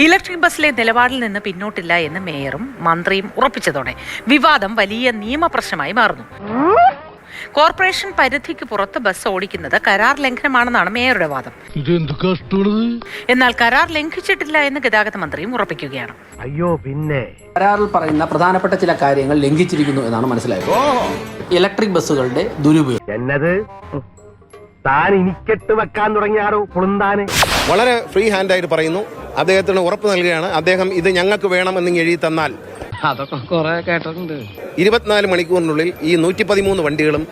Electric ബസ്സിലെ നിലപാടിൽ നിന്ന് പിന്നോട്ടില്ല എന്ന് മേയറും മന്ത്രിയും ഉറപ്പിച്ചതോടെ വിവാദം വലിയ നിയമപ്രശ്നമായി മാറുന്നു. കോർപ്പറേഷൻ പരിധിക്ക് പുറത്ത് ബസ് ഓടിക്കുന്നത് കരാർ ലംഘനമാണെന്നാണ് മേയറുടെ വാദം. എന്നാൽ കരാർ ലംഘിച്ചിട്ടില്ല എന്ന് ഗതാഗത മന്ത്രിയും ഉറപ്പിക്കുകയാണ്. അയ്യോ പിന്നെ. കരാറിൽ പറയുന്ന പ്രധാനപ്പെട്ട ചില കാര്യങ്ങൾ ലംഘിച്ചിരിക്കുന്നു എന്നാണ് മനസ്സിലായത്. ഇലക്ട്രിക് ബസ്സുകളുടെ ദുരുപയോഗം. എന്നത്? താൻ ഇനിക്കെട്ട് വെക്കാൻ തുടങ്ങിയാറോ പുളുന്താന് വളരെ ഫ്രീ ഹാൻഡായിട്ട് പറയുന്നു. അദ്ദേഹത്തിന് ഉറപ്പ് നൽകുകയാണ്. അദ്ദേഹം ഇത് ഞങ്ങൾക്ക് വേണമെന്ന് എഴുതി തന്നാൽ. അതൊക്കെ കുറെ കേട്ടിട്ടുണ്ട്. ഇരുപത്തിനാല് മണിക്കൂറിനുള്ളിൽ ഈ നൂറ്റി പതിമൂന്ന് വണ്ടികളും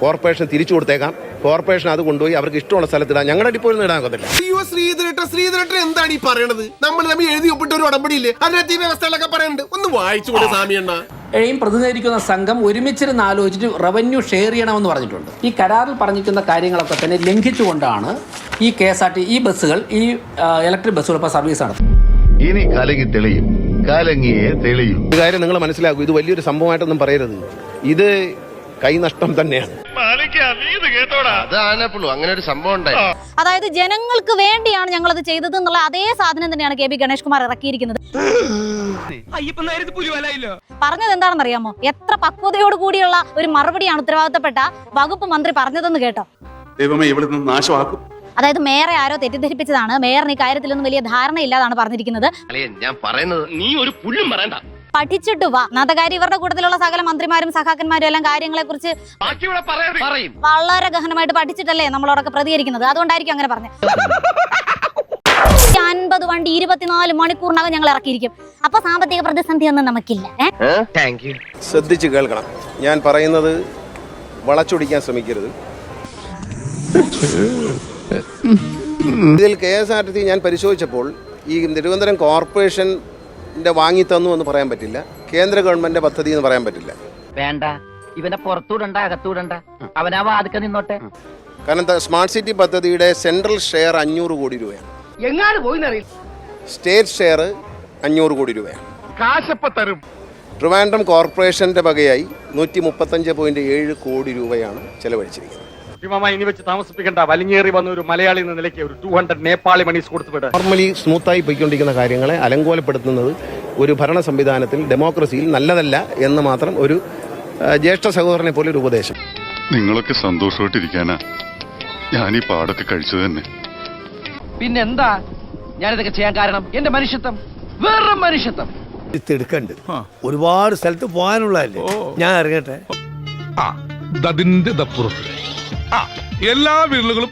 കോർപ്പറേഷൻ തിരിച്ചു കൊടുത്തേക്കാം. കോർപ്പറേഷൻ അത് കൊണ്ടുപോയി അവർക്ക് ഇഷ്ടമുള്ള സ്ഥലത്ത് സ്ഥലത്തിടാം ഞങ്ങളുടെ ഡിപ്പോയിൽ ഇടാൻ ഒക്കത്തില്ല. അയ്യോ ശ്രീധരേട്ട എന്താണ് ഈ പറയണത്? നമ്മൾ തമ്മിൽ എഴുതി ഒപ്പിട്ട ഒരു ഉടമ്പടിയില്ലേ? അതിനകത്ത് ഈ വ്യവസ്ഥകളൊക്കെ പറയുന്നുണ്ട് ഒന്ന് വായിച്ചു കൂടെ സാമിയണ്ണ എയും പ്രതിനിധീകരിക്കുന്ന സംഘം ഒരുമിച്ചിരുന്ന് ആലോചിച്ചിട്ട് റവന്യൂ ഷെയർ ചെയ്യണമെന്ന് പറഞ്ഞിട്ടുണ്ട്. ഈ കരാറിൽ പറഞ്ഞിരിക്കുന്ന കാര്യങ്ങളൊക്കെ തന്നെ ലംഘിച്ചുകൊണ്ടാണ് ഈ കെ എസ് ആർ ടി ഈ ബസ്സുകൾ ഈ ഇലക്ട്രിക് ബസ്സുകൾ ഇപ്പോൾ സർവീസ് നടത്തുന്നത്. ഇനി കലങ്ങി തെളിയും. കലങ്ങിയേ തെളിയും. ഒരു കാര്യം നിങ്ങൾ മനസ്സിലാക്കും ഇത് വലിയൊരു സംഭവമായിട്ടൊന്നും പറയരുത്. ഇത് കൈനഷ്ടം തന്നെയാണ്. അങ്ങനെ ഒരു സംഭവം അതായത് ജനങ്ങൾക്ക് വേണ്ടിയാണ് ഞങ്ങൾ അത് ചെയ്തത് എന്നുള്ള അതേ സാധനം തന്നെയാണ് കെ ബി ഗണേഷ് കുമാർ ഇറക്കിയിരിക്കുന്നത് പറഞ്ഞത് എന്താണെന്ന് അറിയാമോ എത്ര പക്വതയോട് കൂടിയുള്ള ഒരു മറുപടിയാണ് ഉത്തരവാദിത്തപ്പെട്ട വകുപ്പ് മന്ത്രി പറഞ്ഞതെന്ന് കേട്ടോ. ദൈവമേ ഇവിടെ നിന്ന് നാശമാക്കും. അതായത് മേയറെ ആരോ തെറ്റിദ്ധരിപ്പിച്ചതാണ്. മേയറിന് ഈ കാര്യത്തിലൊന്നും വലിയ ധാരണയില്ലാതാണ് പറഞ്ഞിരിക്കുന്നത്. ഞാൻ പറയുന്നത് നീ ഒരു പുല്ലും പറയണ്ട. പഠിച്ചിട്ട് വാ. നാഥകാരി ഇവരുടെ കൂട്ടത്തിലുള്ള സകല മന്ത്രിമാരും സഖാക്കന്മാരും എല്ലാം കാര്യങ്ങളെ കുറിച്ച് വളരെ ഗഹനമായിട്ട് പഠിച്ചിട്ടല്ലേ നമ്മളോടൊക്കെ പ്രതികരിക്കുന്നത്. അതുകൊണ്ടായിരിക്കും അങ്ങനെ പറഞ്ഞത്. അൻപത് വണ്ടി ഇരുപത്തിനാല് മണിക്കൂറിനകം ഞങ്ങൾ ഇറക്കിയിരിക്കും. അപ്പൊ സാമ്പത്തിക പ്രതിസന്ധി ഒന്നും നമുക്കില്ല. ശ്രദ്ധിച്ചു കേൾക്കണം. ഞാൻ പറയുന്നത് വളച്ചൊടിക്കാൻ ശ്രമിക്കരുത്. ഇതിൽ K S R T C ഞാൻ പരിശോധിച്ചപ്പോൾ ഈ തിരുവനന്തപുരം കോർപ്പറേഷന്റെ വാങ്ങി തന്നു എന്ന് പറയാൻ പറ്റില്ല. കേന്ദ്ര ഗവൺമെന്റിന്റെ പദ്ധതി എന്ന് പറയാൻ പറ്റില്ല. വേണ്ട. ഇവനെ പുറത്തൂടണ്ട അകത്തൂടണ്ട. അവനാ വാതുക്ക നിന്നോട്ടെ. കാരണം എന്താ സ്മാർട്ട് സിറ്റി പദ്ധതിയുടെ സെൻട്രൽ ഷെയർ അഞ്ഞൂറ് കോടി രൂപയാണ്. എങ്ങാട് പോയി സ്റ്റേറ്റ് ഷെയർ അഞ്ഞൂറ് കോടി രൂപയാണ്. കാശപ്പ തരും. ട്രിവാൻഡ്രം കോർപ്പറേഷന്റെ വകയായി നൂറ്റി മുപ്പത്തഞ്ച് പോയിന്റ് ഏഴ് കോടി രൂപയാണ് ചെലവഴിച്ചിരിക്കുന്നത്. ഇനി വെച്ച് താമസിപ്പിക്കണ്ട. വലിഞ്ഞേറി വന്ന ഒരു മലയാളി എന്ന നിലയ്ക്ക് ഒരു ടു ഹൺഡ്രഡ് നേപ്പാളി മണീസ് കൊടുത്തു വിട് നോർമലി സ്മൂത്തായി പോയിക്കൊണ്ടിരിക്കുന്ന കാര്യങ്ങളെ അലങ്കോലപ്പെടുത്തുന്നത് ഒരു ഭരണ സംവിധാനത്തിൽ ഡെമോക്രസിയിൽ നല്ലതല്ല എന്ന് മാത്രം ഒരു ജ്യേഷ്ഠ സഹോദരനെ പോലെ ഒരു ഉപദേശം. നിങ്ങളൊക്കെ സന്തോഷമായിട്ടിരിക്കാനാ. ഞാൻ ഈ പാടൊക്കെ കഴിച്ചു തന്നെ. പിന്നെന്താ? ഞാനിതൊക്കെ ചെയ്യാൻ കാരണം എന്റെ മനുഷ്യത്വം. വേറെ മനുഷ്യത്വം. എടുക്കണ്ട്. ഒരുപാട് സ്ഥലത്ത് പോകാനുള്ളതല്ലേ? ഞാൻ ഇറങ്ങട്ടെ. അതിന്റെ ദപ്പുറത്ത്. എല്ലാ വിരലുകളും